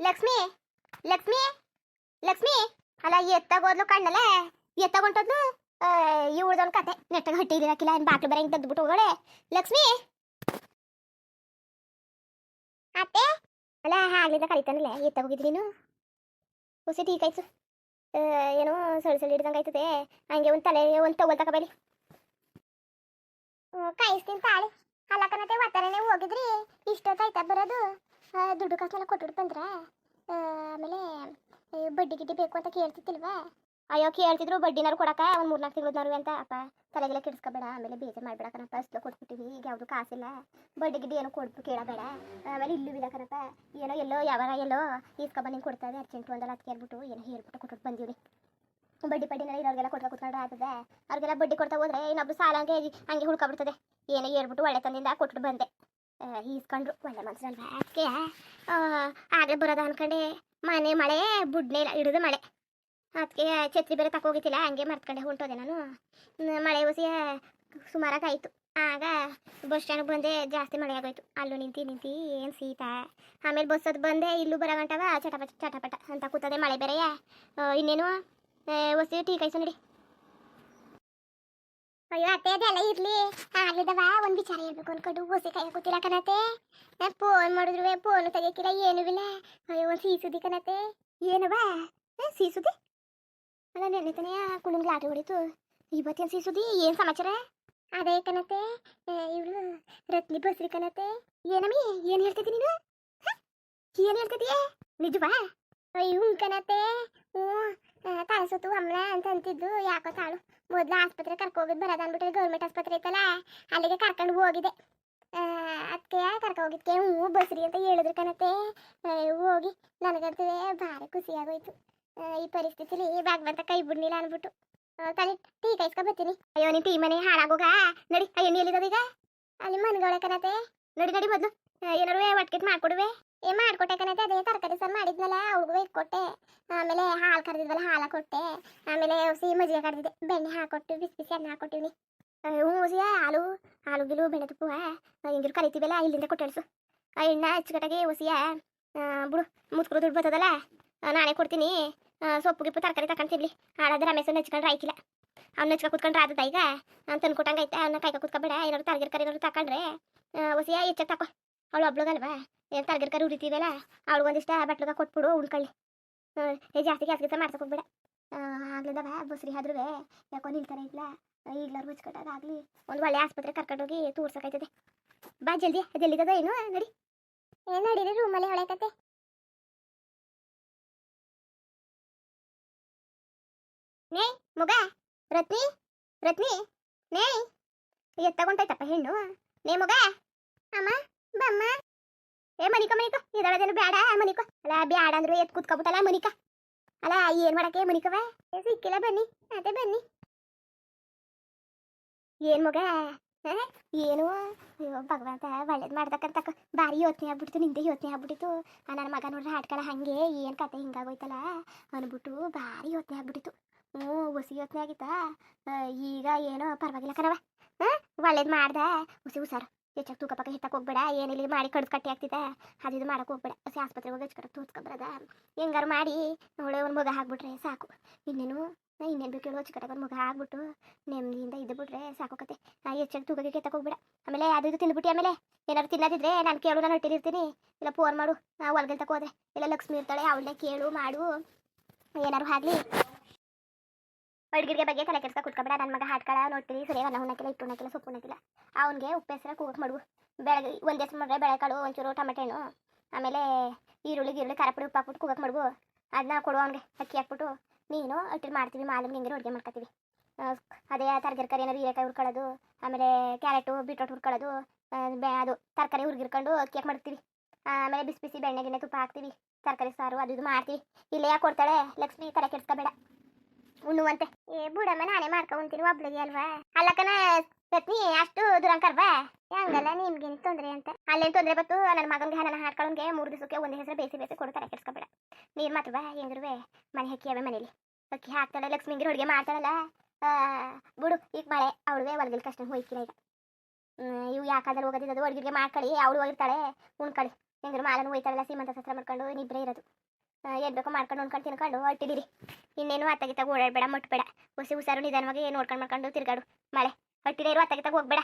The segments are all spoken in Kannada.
ಲಕ್ಷ್ಮಿ ಲಕ್ಷ್ಮಿ ಲಕ್ಷ್ಮಿ. ಅಲ್ಲ ಎತ್ತಾಗೋದ್ಲು ಕಣ್ಣಲ್ಲ ಎತ್ತಾಗೊಂಟದ್ಲು ಇವಳ್ದೊಂದು ಕತೆ. ನೆಟ್ಟಾಗ ಹಟ್ಟಿ ಇದಿರಕ್ಕಿಲ್ಲ ಏನು ಬಾಕ್ಲು ಬರಂಗೆ ತಂದುಬಿಟ್ಟು ಹೋಗಳೆ. ಲಕ್ಷ್ಮಿ. ಅತ್ತೆ. ಅಲ್ಲ ಆಗ್ಲಿಂದ ಎತ್ತ ಎತ್ತಾಗೋಗಿದ್ರಿ ನೀನು? ಹುಸಿ ಟೀ ಕಾಯ್ಸು. ಆ, ಏನೋ ಸಳಿ ಸಳಿ ಹಿಡ್ದಂಗೆ ಆಯ್ತದೆ. ಹಂಗೆ ಒಂದು ತಲೆ ಒಂದು ತಗೊಳ್ ತಗೋಬೇಡಿ ಕಾಯಿಸ್ತೀನಿ ತಾಳಿ. ಅಲ್ಲಕನತೆ ಒತ್ತರನೆ ಹೋಗಿದ್ರಿ. ಇಷ್ಟೊತ್ತಾಯ್ತಾ ಬರೋದು? ದುಡ್ಡು ಕಾಸೆಲ್ಲ ಕೊಟ್ಬಿಟ್ಟು ಬಂದ್ರೆ ಆಮೇಲೆ ಬಡ್ಡಿ ಗಿಡ್ಡಿ ಬೇಕು ಅಂತ ಕೇಳ್ತಿತ್ತಿಲ್ವಾ ಅಯ್ಯೋ, ಕೇಳ್ತಿದ್ರು ಬಡ್ಡಿನಾರು ಕೊಡಕ ಒಂದು ಮೂರ್ನಾಲ್ಕು ತಿಂಗಳದ್ನವ್ರು ಅಂತ. ಅಪ್ಪ, ತಲೆಗೆಲ್ಲ ಕೆಡ್ಸ್ಕೊಬೇಡ, ಆಮೇಲೆ ಬೇಜಾರು ಮಾಡ್ಬೇಡ ಕಣಪ್ಪ ಅಷ್ಟು ಕೊಟ್ಬಿಟ್ಟಿವಿ, ಈಗ ಯಾವುದು ಕಾಸಿಲ್ಲ. ಬಡ್ಡಿ ಗಿಡ್ಡಿ ಏನೋ ಕೊಡ್ಬೇಕು ಕೇಳಬೇಡ. ಆಮೇಲೆ ಇಲ್ಲೂ ಇಲ್ಲ ಕಣಪ್ಪ, ಏನೋ ಎಲ್ಲೋ, ಯಾವಾಗ ಎಲ್ಲೋ ಈಸ್ಕೊಬಂದು ನಿಂಗೆ ಕೊಡ್ತಾರೆ ಅರ್ಜೆಂಟು ಒಂದಲ್ಲ ಅದಕ್ಕೆ ಕೇಳ್ಬಿಟ್ಟು, ಏನೋ ಹೇಳ್ಬಿಟ್ಟು ಕೊಟ್ಬಿಟ್ಟು ಬಂದೀವಿ ಬಡ್ಡಿ ಬಡ್ಡಿನೆಲ್ಲ ಇರೋರಿಗೆಲ್ಲ ಕೊಟ್ಟ ಕುತ್ಕೊಂಡ್ರೆ ಆಗ್ತದೆ. ಅವ್ರಿಗೆಲ್ಲ ಬಡ್ಡಿ ಕೊಡ್ತಾ ಹೋದ್ರೆ ಇನ್ನೊಬ್ರು ಸಾಲ ಹಂಗೆ ಹಂಗೆ ಹುಡ್ಕೊಬಿಡ್ತದೆ. ಏನೋ ಹೇಳ್ಬಿಟ್ಟು ಒಳ್ಳೆ ತಂದಿಂದ ಕೊಟ್ಬಿಟ್ಟು ಬಂದೆ. ಈಸ್ಕೊಂಡ್ರು ಒಳ್ಳೆ ಮನ್ಸಲ್ವಾ ಅದಕ್ಕೆ ಆಗಲೇ ಬರೋದ ಅನ್ಕೊಂಡೆ ಮನೆ ಮಳೆ, ಬುಡ್ನೇ ಇಲ್ಲ, ಹಿಡಿದು ಮಳೆ. ಅದಕ್ಕೆ ಛತ್ರಿ ಬೇರೆ ತಕೋಗಿತ್ತಿಲ್ಲ ಹಂಗೆ ಮರ್ತ್ಕೊಂಡೆ ಹೊಂಟೋದೆ ನಾನು. ಮಳೆ ಹೊಸಿ ಸುಮಾರಾಗಿ ಆಯಿತು ಆಗ ಬಸ್ ಸ್ಟ್ಯಾಂಡ್ಗೆ ಬಂದೆ, ಜಾಸ್ತಿ ಮಳೆ ಆಗೋಯ್ತು. ಅಲ್ಲೂ ನಿಂತು ನಿಂತು ಏನು ಸೀತ. ಆಮೇಲೆ ಬಸ್ ಅದು ಬಂದೆ, ಇಲ್ಲೂ ಬರೋ ಗಂಟವ ಚಟಪಟ ಚಟಪಟ ಅಂತ ಕೂತದೆ ಮಳೆ ಬೇರೆಯ. ಇನ್ನೇನು? ಹೊಸಿ ಟೀ ಕಾಯಿಸು ನಡಿ. ಅಯ್ಯೋ, ಅತ್ತೆ ಅದೆಲ್ಲ ಇರ್ಲಿ. ಆಗ್ಲಿದವ? ಒಂದ್ ವಿಚಾರ ಹೇಳ್ಬೇಕು ಅನ್ಕೊಂಡು. ಹೊಸಿ ಕೈ ಕೂತಿಲ್ಲ ಕಣತೆ ಫೋನ್ ಮಾಡಿದ್ರು ಫೋನ್ ತೆಗಿಯಕ್ಕಿಲ್ಲ ಏನು ಇಲ್ಲ. ಅಯ್ಯೋ, ಒಂದ್ ಸೀಸುದಿ ಕಣತೆ ಏನವ? ಸೀಸುದಿ? ಅಲ್ಲ ನೆನ್ನೆತನೇ ಕುಳಂಗ್ ಲಾಟಿ ಹೊಡಿತು. ಇವತ್ತೇನು ಸೀಸುದಿ? ಏನು ಸಮಾಚಾರ? ಅದೇ ಕಣತೆ ಇವಳು ರತ್ನಿ ಬಸ್ರಿ ಕಣತೆ ಏನಮ್ಮಿ, ಏನು ಹೇಳ್ತಿದ್ದಿ ನೀನು? ಏನು ಹೇಳ್ತಿದೀಯ ನಿಜವಾ? ಅಯ್ಯೋ ಕಣತೆ ಹ್ಞೂ ಸುತ್ತು ಒಮ್ಮೆ ಅಂತ ಅಂತಿದ್ದು. ಯಾಕೋ ತಾಳು ಮೊದ್ಲು ಆಸ್ಪತ್ರೆ ಕರ್ಕೋಗಿದ್ದು ಬರೋದು ಅಂದ್ಬಿಟ್ಟು ಗೌರ್ಮೆಂಟ್ ಆಸ್ಪತ್ರೆ ಐತಲ್ಲ ಅಲ್ಲಿಗೆ ಕರ್ಕೊಂಡು ಹೋಗಿದೆ ಅದಕ್ಕೆ ಕರ್ಕೊ ಹೋಗಿದ್ಕೆ ಹ್ಞೂ ಬಸ್ರಿ ಅಂತ ಹೇಳಿದ್ರು ಕಣತೆ. ಆ, ಹೋಗಿ ನನಗಂತೂ ಭಾರಿ ಖುಷಿಯಾಗೋಯ್ತು. ಈ ಪರಿಸ್ಥಿತಿಲಿ ಭಾಗವಂತ ಕೈ ಬಿಡ್ಲಿಲ್ಲ ಅನ್ಬಿಟ್ಟು ಆ, ತಲೆ ಟೀ ಕಾಯಿಸ್ಕೊ ಬರ್ತೀನಿ. ಅಯ್ಯೋ ನೀನು ಟೀ ಮನೆ ಹಾಳಾಗೋಗ? ನಡಿ ಅಯ್ಯೋ ಎಲ್ಲಿರೋದು ಈಗ? ಅಲ್ಲಿ ಮನ್ಗವಳೆ ಕಣತೆ. ನಡಿ ನಡಿ ಮೊದಲು. ಏನಾರು ಒಟ್ಕೆಟ್ ಮಾಡ್ಕೊಡುವೆ. ಏ, ಮಾಡ್ಕೊಟ್ಟೆ ಕಣತೆ ಅದೇ ತರಕಾರಿ ಸಾರು ಮಾಡಿದ್ನಲ್ಲ ಅವ್ಳಿಗೂ ಇಟ್ಕೊಟ್ಟೆ. ಆಮೇಲೆ ಹಾಲು ಕರೆದಿದ್ವಲ್ಲ, ಹಾಲು ಕೊಟ್ಟೆ. ಆಮೇಲೆ ಹುಸಿ ಮಜ್ಜಿಗೆ ಕರೆದಿದ್ದೆ. ಬೆಣ್ಣೆ ಹಾಕೊಟ್ಟು, ಬಿಸಿ ಬಿಸಿ ಅನ್ನ ಹಾಕೊಟ್ಟಿವ್ನಿ. ಹ್ಞೂ ಹುಸಿಯ ಹಾಲು ಹಾಲು ಗಿಲು, ಬೆಣ್ಣೆ ತುಪ್ಪುವ ಹಿಂಗಿರು ಕರಿತೀವಲ್ಲ, ಇಲ್ಲಿಂದ ಕೊಟ್ಟಳಿಸು ಎಣ್ಣ ಅಚ್ಚುಕಟ್ಟಾಗಿ ಹುಸಿಯ ಬಿಡು ಮುತ್ಕರು ದುಡ್ಡು ಬರ್ತದಲ್ಲ ನಾನೇ ಕೊಡ್ತೀನಿ. ಸೊಪ್ಪು ಗಿಪ್ಪು ತರಕಾರಿ ತಗೊಂತಿರ್ಲಿ ಹಾಳಾದ್ರೆ ರಮೇಶ್ ನೆಚ್ಕೊಂಡ್ರೆ ಆಯ್ಕಿಲ್ಲ. ಅವ್ನು ನೆಚ್ಕ ಕುತ್ಕೊಂಡ್ರೆ ಆದದ ಈಗ. ನಾನು ತಂದ್ಕೊಟ್ಟಂಗೆ ಐತೆ ಅವ್ನ ಕಾಯ್ಕ ಕುತ್ಕೊಬೇಡ. ಏನಾದ್ರು ತರಗಿರ್ಕರಿ ಏನಾದ್ರು ತಕೊಂಡ್ರೆ ಹೊಸಿಯ ಹೆಚ್ಚಾಗಿ ತಕೋ. ಅವಳು ಒಬ್ಳಗಲ್ವಾ ಏನು ತರಗಿರ್ಕರಿ ಉರಿತೀವಲ್ಲ ಅವಳಿಗೊಂದಿಷ್ಟ ಬಟ್ಲಗ ಕೊಟ್ಬಿಡು ಉಳ್ಕೊಳ್ಳಿ ಏ ಜಾಸ್ತಿ ಗ್ಯಾಸ್ ಗಿಸ ಮಾಡ್ಸಕ್ ಹೋಗ್ಬೇಡ. ಆಗ್ಲಿಂದವ ಬಸ್ರಿ ಆದ್ರೂ ಯಾಕೋ ನಿಲ್ತಾನೆ ಇಲ್ಲ ಈಗ್ಲಾರು ಆಗ್ಲಿ. ಒಂದು ಒಳ್ಳೆ ಆಸ್ಪತ್ರೆ ಕರ್ಕೊಂಡೋಗಿ ತೋರ್ಸಕೈತದೆ ಬಾ ಜಲ್ದಿ ಅದೆಲ್ಲಿದ್ದದ ಏನು? ನಡಿ. ಏನು ನಡೀರಿ ರೂಮಲ್ಲಿ ಹೊಳೆಕತ್ತೆ. ನೇ ಮಗ ರತ್ನಿ ರತ್ನಿ ನೇ. ಎತ್ತಗೊಂಟೈತಪ್ಪ ಹೆಣ್ಣು. ನೇ ಮಗ. ಅಮ್ಮ. ಮನಿಕ ಬೇಡ ಮನಿಕ. ಅಲ್ಲ, ಬ್ಯಾಡ ಅಂದ್ರೆ ಎತ್ ಕೂತ್ಕೊಬಿಟ್ಟಲ್ಲ ಮನಿಕ. ಅಲ್ಲ, ಏನ್ ಮಾಡಕ್ಕೆ ಮನಿಕವ? ಸಿಕ್ಕಿಲ್ಲ, ಬನ್ನಿ. ಅದೇ ಬನ್ನಿ. ಏನ್ ಮಗ? ಏನು? ಅಯ್ಯೋ, ಭಗವಂತ, ಒಳ್ಳೇದು ಮಾಡ್ದಕ್ಕಂತ ಭಾರಿ ಯೋಚನೆ ಆಗ್ಬಿಡ್ತು, ನಿಂದೆ ಯೋಚನೆ ಆಗ್ಬಿಟ್ಟಿತ್ತು. ನನ್ನ ಮಗ ನೋಡ್ರೆ ಹಾಡ್ಕಳ ಹಂಗೆ, ಏನು ಕತೆ ಹಿಂಗಾಗೋಯ್ತಲ್ಲ ಅಂದ್ಬಿಟ್ಟು ಭಾರಿ ಯೋಚನೆ ಆಗ್ಬಿಟ್ಟಿತ್ತು. ಹ್ಞೂ, ಹುಸಿ ಯೋಚನೆ ಆಗಿತ್ತಾ? ಈಗ ಏನೋ ಪರವಾಗಿಲ್ಲ ಕಣವ ಹಾಂ, ಒಳ್ಳೇದು ಮಾಡ್ದ, ಹುಸಿ ಹುಷಾರು. ಹೆಚ್ಚಾಗಿ ತೂಕ ಪಕ್ಕ ಹಿತ್ತಕ್ಕೆ ಹೋಗ್ಬೇಡ ಏನಿಲ್ಲ ಮಾಡಿ ಕಡ್ದು ಕಟ್ಟಿ ಆಗ್ತಿದೆ ಅದು ಇದು ಮಾಡಕ್ಕೆ ಹೋಗ್ಬೇಡ. ಹಸಿ ಆಸ್ಪತ್ರೆಗೆ ಹೋಗಿ ಹಚ್ಕಡೆ ತೋರ್ಸ್ಕೊಬರದ ಹೆಂಗಾರು ಮಾಡಿ ಒಳ್ಳೆ ಒಂದು ಮಗ ಹಾಕ್ಬಿಟ್ರೆ ಸಾಕು. ಇನ್ನೇನು, ನಾ ಇನ್ನೇನು ಬೇಕು ಹೇಳೋ ಹಚ್ಕಡೆ ಒಂದು ಮಗ ಹಾಕ್ಬಿಟ್ಟು ನೆಮ್ಮದಿಯಿಂದ ಇದ್ದು ಬಿಟ್ರೆ ಸಾಕು ಕತೆ. ನಾ ಹೆಚ್ಚಾಗಿ ತೂಕಕ್ಕೆ ಕೆತ್ತಕ್ಕೆ ಹೋಗ್ಬೇಡ. ಆಮೇಲೆ ಅದು ಇದು ತಿಂದ್ಬಿಟ್ಟು ಆಮೇಲೆ ಏನಾದ್ರು ತಿನ್ನದಿದ್ರೆ ನಾನು ಕೇಳು, ನಾನು ಹೊಟ್ಟಿರ್ತೀನಿ ಇಲ್ಲ ಫೋನ್ ಮಾಡು, ನಾ ಹೊಲ್ಗೆಲ್ ತಕೋದ್ರೆ ಇಲ್ಲ ಲಕ್ಷ್ಮಿ ಇರ್ತಾಳೆ, ಅವಳನ್ನೇ ಕೇಳು, ಮಾಡು. ಏನಾರು ಆಗ್ಲಿ. ಅಡ್ಗಿಗೆ ಬಗ್ಗೆ ತಲೆ ಕೆಡ್ಸ್ಕ ಕುತ್ಕೊಬೇಡ ನನ್ನ ಮಗ ಹಾಟ್ಕಳ ನೋಡ್ತೀನಿ. ಸರಿ, ಅನ್ನ ಹುಣ್ಣಕ್ಕಿಲ್ಲ ಇಟ್ಟು ಹುಣ್ಣಕ್ಕಿಲ್ಲ ಸೊಪ್ಪು ಹುಣ್ಣಕ್ಕಿಲ್ಲ ಅವ್ನಿಗೆ ಉಪ್ಪು ಹೆಸರು ಕೂಗಕ್ಕೆ ಮಡುಗು ಬೆಳಗ್ಗೆ, ಒಂದು ಹೆಸರು ಮಾಡ್ರೆ ಬೇಳೆಕಾಳು, ಒಂಚೂರು ಟೊಮೆಟೊ ಹಣ್ಣು. ಆಮೇಲೆ ಈರುಳ್ಳಿ ಈರುಳ್ಳಿ ಖಾರ ಪುಡಿ ಉಪ್ಪು ಹಾಕ್ಬಿಟ್ಟು ಕೂಗಕ್ಕೆ ಮಡುಗು ಅದನ್ನ ಕೊಡು ಅವ್ನಿಗೆ, ಅಕ್ಕಿ ಹಾಕ್ಬಿಟ್ಟು. ನೀನು ಅಟ್ಟಿಲ್ ಮಾಡ್ತೀವಿ, ಮಾಲಿಗೆ ಹಿಂಗೆ ಅಡುಗೆ ಮಾಡ್ಕೊತೀವಿ ಅದೇ ತರಕಾರಿ ಏನಾದ್ರು ಹೀರೆಕಾಯಿ ಹುರ್ಕೊಳ್ಳೋದು, ಆಮೇಲೆ ಕ್ಯಾರೆಟು, ಬೀಟ್ರೋಟ್ ಹುರ್ಕೊಳ್ಳೋದು ಬೇ, ಅದು ತರಕಾರಿ ಹುರ್ಗಿರ್ಕೊಂಡು ಅಕ್ಕಿ ಹಾಕಿ ಮಾಡ್ತೀವಿ. ಆಮೇಲೆ ಬಿಸಿ ಬಿಸಿ ಬೆಣ್ಣೆ ಗಿಣ್ಣೆ ತುಪ್ಪ ಹಾಕ್ತೀವಿ. ತರಕಾರಿ ಸಾರು, ಅದು ಇದು ಮಾಡ್ತೀವಿ. ಇಲ್ಲೇ ಕೊಡ್ತಾಳೆ? ಲಕ್ಷ್ಮಿ ತಲೆ ಕೆಡ್ಸ್ಕೊಬೇಡ. ಉಣ್ಣುವಂತೆ. ಏ ಬುಡಮ್ಮ ನಾನೇ ಮಾಡ್ಕೊಂತೀನಿ ಒಬ್ಳಿಗೆ ಅಲ್ವಾ? ಅಲ್ಲಕನ ಪತ್ನಿ, ಅಷ್ಟು ದುರಂಕರ್ವಾ ಹಂಗಲ್ಲ ನಿಮ್ಗೇನು ತೊಂದರೆ ಅಂತ. ಅಲ್ಲೇನು ತೊಂದರೆ ಬತ್ತು? ನನ್ನ ಮಗನಿಗೆ ನನ್ನ ಹಾಡ್ಕೊಳಂಗೆ ಮೂರು ದಿವಸಕ್ಕೆ ಒಂದು ಹೆಸರು ಬೇಸಿ ಬೇಸಿ ಕೊಡ್ತಾರೆ, ಕೆಡ್ಸ್ಕೊಬೇಡ. ನೀರು ಮಾತ್ರ ಬಾ ಹೆಂಗಿರುವೆ ಮನೆ ಅಕ್ಕಿ ಅವೆ ಮನೇಲಿ. ಅಕ್ಕಿ ಹಾಕ್ತಾಳೆ ಲಕ್ಷ್ಮಿಗೆ ಅಡುಗೆ ಮಾಡ್ತಾಳಲ್ಲ? ಬಿಡು, ಈಗ ಮಳೆ ಅವಳುವೆ ಒಳಗಿಲ್ ಕಷ್ಟ ಹೋಯ್ಕಿಲ್ಲ ಈಗ. ಇವು ಯಾಕಾದ್ರೆ ಹೋಗೋದಿದ್ದು ಅಡುಗೆಗೆ ಮಾಡ್ಕೊಳ್ಳಿ ಅವಳು ಹೋಗಿರ್ತಾಳೆ ಉಣ್ಕೊಳ್ಳಿ ಹೆಂಗ್ರು ಮಾಲನು ಹೋಯ್ತಾಳಲ್ಲ ಸೀಮಂತ ಸತ್ರ ಮಾಡ್ಕೊಂಡು ಇಬ್ಬರೇ ಇರೋದು. ಏನ್ ಬೇಕೋ ಮಾಡ್ಕೊಂಡು ನೋಡ್ಕೊಂಡು ತಿನ್ಕೊಂಡು ಹೊಟ್ಟಿದಿರಿ ಇನ್ನೇನು ಅತ್ತಾಗಿತ್ತಾಗ ಓಡಾಡಬೇಡ, ಮುಟ್ಬೇಡ. ಹುಸಿ ಹುಷಾರು ನಿಧಾನವಾಗಿ ನೋಡ್ಕೊಂಡು ಮಾಡ್ಕೊಂಡು ತಿರ್ಗಾಡು. ಮಳೆ ಹೊಟ್ಟಿದೆ ಇರು ಅತ್ತಾಗಿತ್ತಾಗ ಹೋಗ್ಬೇಡ.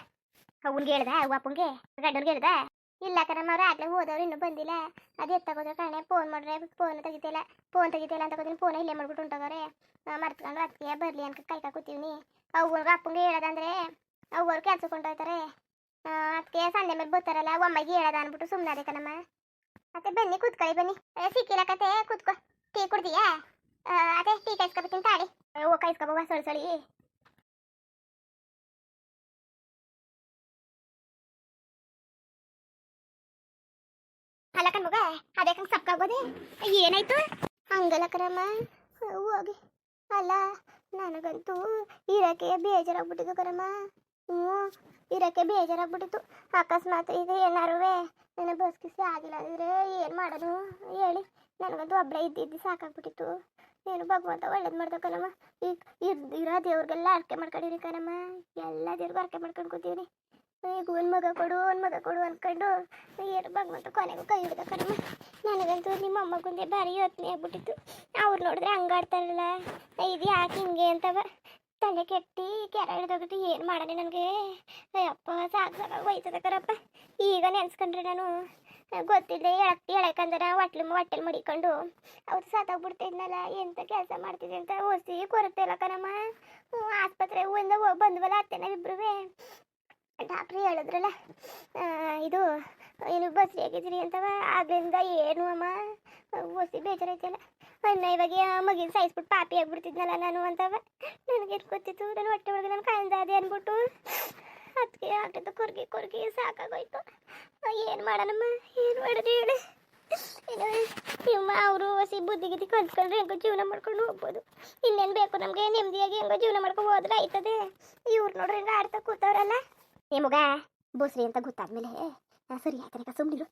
ಅವ್ನಿಗೆ ಹೇಳ್ದ, ಅವ್ವ ಅಪ್ಪಂಗೆ, ಗಂಡನ್ಗೆ ಹೇಳ್ದ. ಇಲ್ಲ ಕಣಮ್ಮ, ಅವ್ರು ಆಗ್ಲೇ ಹೋದವ್ರು, ಇನ್ನೂ ಬಂದಿಲ್ಲ. ಅದು ಎತ್ತಾಗೋದ್ರೆ ಕಣೆ ಫೋನ್ ಮಾಡ್ರೆ ಫೋನ್ ತೆಗಿತಿಲ್ಲ. ಫೋನ್ ತೆಗಿತಿಲ್ಲ ಅಂತ ಕೂತೀನಿ ಫೋನ್ ಇಲ್ಲೇ ಮಾಡ್ಬಿಟ್ಟು ಉಂಟವ್ರೆ. ಮರ್ತ್ಕೊಂಡು ಅದಕ್ಕೆ ಬರಲಿ ಅನ್ಕ ಕೈ ಕೂತೀವಿ ಅವ್ರಿಗೆ ಅಪ್ಪಂಗೆ ಹೇಳೋದಂದ್ರೆ ಅವ್ರು ಕೆಲ್ಸಕ್ಕೆ ಹೊಂಟೋಯ್ತಾರೆ. ಅದಕ್ಕೆ ಸಂಡೆ ಮೇಲೆ ಬರ್ತಾರಲ್ಲ ಒಮ್ಮಗೆ ಹೇಳೋದ ಅಂದ್ಬಿಟ್ಟು ಸುಮ್ಮನೆ ಅದೇ ಕಣಮ್ಮ. ಮತ್ತೆ ಬನ್ನಿ, ಕೂತ್ಕೊಳ್ಳಿ ಬನ್ನಿ. ಸಿಕ್ಕಿಲ್ಲ ಕತೆ ಕೂತ್ಕೊ. ಟೀ ಕುಡ್ದಿಯಾ? ಅದೇ ಟೀ ಕಾಯಿಸ್ಕೊಬತ್ತೀನಿ ತಾಳಿ ಓ ಕಾಯಿಸ್ಕೊಬವ ಸೊಳಿ ಸೊಳಿ ಅಲ್ಲ ಮಗ, ಅದೇ ಕಂಗ್ ಸಪ್ಕಾಗೋದೆ ಏನಾಯ್ತು? ಹಂಗಲ್ಲ ಕಣಮ್ಮ ಹೋಗಿ. ಅಲ್ಲ, ನನಗಂತೂ ಇರಕ್ಕೆ ಬೇಜಾರಾಗ್ಬಿಟ್ಟಿದ್ದು ಕಣಮ್ಮ ಹ್ಞೂ ಇರೋಕ್ಕೆ ಬೇಜಾರಾಗ್ಬಿಟ್ಟಿತ್ತು. ಅಕಸ್ಮಾತ್ ಈಗ ಏನಾರು ನನ್ನ ಬಸ್ ಆಗಿಲ್ಲ ಅಂದ್ರೆ ಏನು ಮಾಡೋದು? ಹೇಳಿ. ನನಗಂತೂ ಒಬ್ಬಳೆ ಇದ್ದಿದ್ದು, ಸಾಕಾಗ್ಬಿಟ್ಟಿತ್ತು. ಏನು ಭಗವಂತ ಒಳ್ಳೇದು ಮಾಡ್ದ ಕಣಮ್ಮ. ಈಗ ಇರ್- ಇರೋ ದೇವ್ರಿಗೆಲ್ಲ ಅರ್ಕೆ ಮಾಡ್ಕೊಂಡಿರಿ ಕಣಮ್ಮ. ಎಲ್ಲ ದೇವ್ರಿಗೂ ಅರ್ಕೆ ಮಾಡ್ಕೊಂಡು ಕೂತೀವಿ ಈಗ ಒಂದು ಮಗ ಕೊಡು, ಒಂದು ಮಗ ಕೊಡು ಅಂದ್ಕೊಂಡು ಏನು ಭಗವಂತ ಕೊನೆಗೂ ಕೈ ಹಿಡ್ದ ನನಗಂತೂ ನಿಮ್ಮ ಅಮ್ಮಗೊಂದೇ ಭಾರಿ ಯೋಚನೆ ಆಗ್ಬಿಟ್ಟಿತ್ತು. ಅವ್ರು ನೋಡಿದ್ರೆ ಹಂಗಾಡ್ತಾರಲ್ಲ. ಇದು ಯಾಕೆ ಹಿಂಗೆ ಅಂತವ? ತಲೆ ಕೆಟ್ಟಿ, ಕೆರ ಹಿಡ್ದೋಗ್ಬಿಟ್ಟು ಏನು ಮಾಡನೆ ನನಗೆ? ಅಪ್ಪ, ಸಾಕು ಸಾಕಾಗಿ ಈಗ ನೆನ್ಸ್ಕೊಂಡ್ರೆ ನಾನು ಗೊತ್ತಿಲ್ಲದೆ ಎಳಕ್ ಎಳಕಂದ್ರೆ ಹೊಟ್ಲು ಮುಡಿಕೊಂಡು ಮಡಿಕೊಂಡು, ಅವ್ರು ಸಾತಾಗ್ಬಿಡ್ತಿದ್ನಲ್ಲ, ಎಂತ ಕೆಲಸ ಮಾಡ್ತಿದ್ದೆ ಅಂತ ಓಸಿ ಕೊರತೆ ಇಲ್ಲ ಕಣಮ್ಮ. ಆಸ್ಪತ್ರೆ ಒಂದು ಬಂದ್ವಲ್ಲ ಅತ್ತೆ ನಾವಿಬ್ರು ಡಾಕ್ಟ್ರು ಹೇಳಿದ್ರಲ್ಲ ಇದು, ಏನು ಬಸ್ರಿ ಆಗಿದ್ರಿ ಅಂತವ? ಆಗ್ಲಿಂದ ಏನು ಅಮ್ಮ? ಓಸಿ ಬೇಜಾರೈತಲ್ಲ ಅಣ್ಣ ಇವಾಗ ಮಗಿನ ಸಾಯಿಸ್ಬಿಟ್ಟು ಪಾಪಿ ಆಗ್ಬಿಡ್ತಿದ್ನಲ್ಲ ನಾನು ಅಂತವ. ನನಗೆ ಗೊತ್ತಿತ್ತು? ನಾನು ಹೊಟ್ಟೆ ಒಳಗೆ ನಾನು ಕಾಯ್ದಾದೆ ಅಂದ್ಬಿಟ್ಟು ಅದಕ್ಕೆ ಆಗ್ತಿತ್ತು ಕೊರ್ಗಿ ಕೊರ್ಗಿ ಸಾಕಾಗೋಯ್ತು. ಏನು ಮಾಡೋಣಮ್ಮ? ಏನು ಮಾಡೋದು ಹೇಳಿ. ನಿಮ್ಮ ಅವರು ಹಸಿ ಬುದ್ಧಿ ಗಿದ್ದಿ ಕಲ್ತ್ಕೊಂಡ್ರೆ ಹೆಂಗೋ ಜೀವನ ಮಾಡ್ಕೊಂಡು ಹೋಗ್ಬೋದು. ಇನ್ನೇನು ಬೇಕು ನಮಗೆ? ನೆಮ್ಮದಿಯಾಗಿ ಹೆಂಗೋ ಜೀವನ ಮಾಡ್ಕೊಂಡು ಹೋದ್ರೆ ಆಯ್ತದೆ. ಇವ್ರು ನೋಡ್ರಿ ಹೆಂಗೆ ಆಡ್ತಾ ಕೂತವ್ರಲ್ಲ. ಏ ಮಗ ಬೋಸ್ರಿ ಅಂತ ಗೊತ್ತಾದ್ಮೇಲೆ ಸರಿ ಆಯ್ತಾರೆ ಸುಮ್ಮನಿರು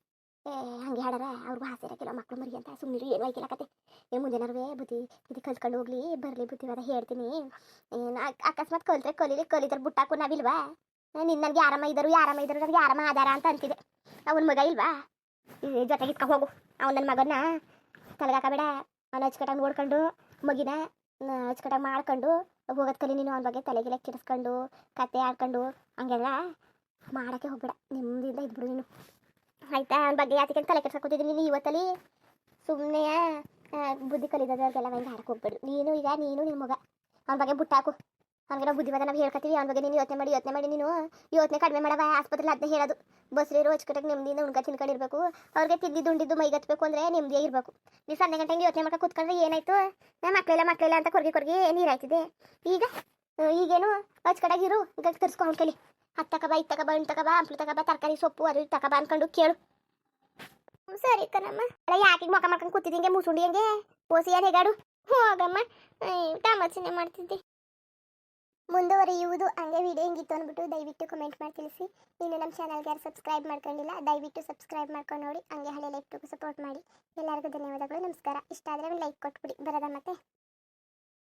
ಏ, ಹಂಗೆ ಹಾಡಾರ? ಅವ್ರಿಗೂ ಹಾಸ್ಯ ಇರಕ್ಕಿಲ್ಲ ಮಕ್ಳು ಮರಿ ಅಂತ ಸುಮ್ಮನಿರು ಏನು ಆಯ್ಕಿಲ್ಲ ಕತೆ. ಏ ಮುಂದೆನರುವೆ ಬುದ್ಧಿ ಬುದ್ಧಿ ಕಲ್ತ್ಕೊಂಡು ಹೋಗ್ಲಿ, ಬರಲಿ ಅದ ಹೇಳ್ತೀನಿ. ಏನು ಅಕ್- ಅಕಸ್ಮಾತ್ ಕಲ್ತ್ರೆ ಕಲೀಲಿ ಕಲಿತಾರೆ ಬುಟ್ಟಾಕು ನಾವಿಲ್ವಾ? ನಿನ್ನ ನನಗೆ ಆರಾಮ ಇದ್ದರು ಆರಾಮ ಇದ್ದರು, ನನಗೆ ಆರಾಮ ಆಧಾರ ಅಂತ ಅಂತಿದೆ. ಅವನ ಮಗ ಇಲ್ವಾ? ಜೊತೆಗೆ ಇಟ್ಕೊ ಹೋಗು. ಅವ್ನು ನನ್ನ ಮಗನ ತಲೆಗಾಕಬೇಡ ಅವನ ಅಚ್ಚುಕಟ್ಟಾಗಿ ನೋಡ್ಕೊಂಡು, ಮಗಿನ ಅಚ್ಚುಕಟ್ಟಾಗಿ ಮಾಡ್ಕೊಂಡು, ಹೋಗೋದು ಕಲಿ ನೀನು ಅವನ ಬಗ್ಗೆ ತಲೆಗೆಲೆ ಕಿರಿಸ್ಕೊಂಡು ಕತೆ ಆಡ್ಕೊಂಡು, ಹಂಗೆಲ್ಲ ಮಾಡೋಕ್ಕೆ ಹೋಗ್ಬೇಡ. ನಿಮ್ಮದಿಂದ ಇದ್ಬಿಡು ನೀನು. ಆಯ್ತಾ? ಅವನ ಬಗ್ಗೆ ಯಾತಕ್ಕೆ ತಲೆ ಕೆಡ್ಸ್ಕೊತಿದ್ದೀನಿ ನೀನು ಇವತ್ತಲ್ಲಿ ಸುಮ್ಮನೆ ಬುದ್ಧಿ ಕಲಿದವ್ರಿಗೆಲ್ಲ ಹಿಂಗೆ ಹಾರಕ್ಕೆ ಹೋಗ್ಬೇಡು ನೀನು ಈಗ, ನೀನು ನಿಮ್ಮ ಮಗ. ಅವನ ಬಗ್ಗೆ ಬುಟ್ಟಾಕು ಅವ್ನಿಗೆ ನಾವು ಬುದ್ಧಿವಾದ ನಾವು ಹೇಳ್ಕೊತೀವಿ. ಅವನ ಬಗ್ಗೆ ನೀನು ಯೋಚನೆ ಮಾಡಿ ಯೋಚನೆ ಮಾಡಿ. ನೀನು ಯೋಚನೆ ಕಡಿಮೆ ಮಾಡವ ಆಸ್ಪತ್ರೆ ಅದನ್ನ ಹೇಳೋದು. ಬಸ್ರಿ ರೋಜ್ ಕಟ್ಟಕ್ಕೆ ನೆಮ್ಮದಿಯಿಂದ ಉಣ್ಕ ತಿನ್ಕೊಂಡಿರ್ಬೇಕು ಅವ್ರಿಗೆ ತಿಂದಿದ್ದು ಉಂಡಿದ್ದು ಮೈಗತ್ಬೇಕು ಅಂದರೆ ನೆಮ್ಮದಿಯಾಗಿ ಇರಬೇಕು. ನೀವು ಸಣ್ಣ ಗಂಟೆಗೆ ಯೋಚನೆ ಮಾಡ್ಕೊಂಡು ಕೂತ್ಕೊಂಡ್ರೆ ಏನಾಯ್ತು? ನಾ ಮಕ್ಕಳೆಲ್ಲ ಮಕ್ಕಳೆಲ್ಲ ಅಂತ ಕೊರ್ಗಿ ಕೊರ್ಗಿ ನೀರಾಯ್ತಿದೆ ಈಗ ಈಗೇನು ಅಚ್ಕಡಾಗಿರು ಈಗ ತರಿಸ್ಕೊಂಡು ಕಲಿ. ಹತ್ತು ತಕಬ ಇದು ತಕಬ ಹಣ್ಣು ತಕಬ ಹಂಪ್ಲು ತರಕಾರಿ, ಸೊಪ್ಪು, ಅದು ತಕಬ ಅನ್ಕೊಂಡು ಕೇಳು. ಸರಿ ಕಣಮ್ಮ. ಅಲ್ಲ ಯಾಕೆ ಮೊಕ ಮಾಡ್ಕೊಂಡು ಕೂತಿದ್ದಿಂಗೆ ಮುಸುಂಡಿ ಹಂಗೆ? ಓಸಿ ಏನು ಹೇಗಾಡು? ಹೋಗಮ್ಮ. ತಮಾಚನೆ ಮಾಡ್ತಿದ್ದೆ. ಮುಂದುವರಿಯುವುದು ಹಂಗೆ ವಿಡಿಯೋ ಹಿಂಗಿತ್ತು ಅಂದ್ಬಿಟ್ಟು ದಯವಿಟ್ಟು ಕಮೆಂಟ್ ಮಾಡಿ ತಿಳಿಸಿ. ಇನ್ನು ನಮ್ಮ ಚಾನಲ್ಗೆ ಯಾರು ಸಬ್ಸ್ಕ್ರೈಬ್ ಮಾಡ್ಕೊಂಡಿಲ್ಲ, ದಯವಿಟ್ಟು ಸಬ್ಸ್ಕ್ರೈಬ್ ಮಾಡ್ಕೊಂಡು ನೋಡಿ. ಹಂಗೆ ಹಳೆ ಲೈಕ್ ಸಪೋರ್ಟ್ ಮಾಡಿ. ಎಲ್ಲರಿಗೂ ಧನ್ಯವಾದಗಳು, ನಮಸ್ಕಾರ. ಇಷ್ಟ ಆದರೆ ಒಂದು ಲೈಕ್ ಕೊಟ್ಬಿಡಿ. ಬರೋದ ಮತ್ತೆ.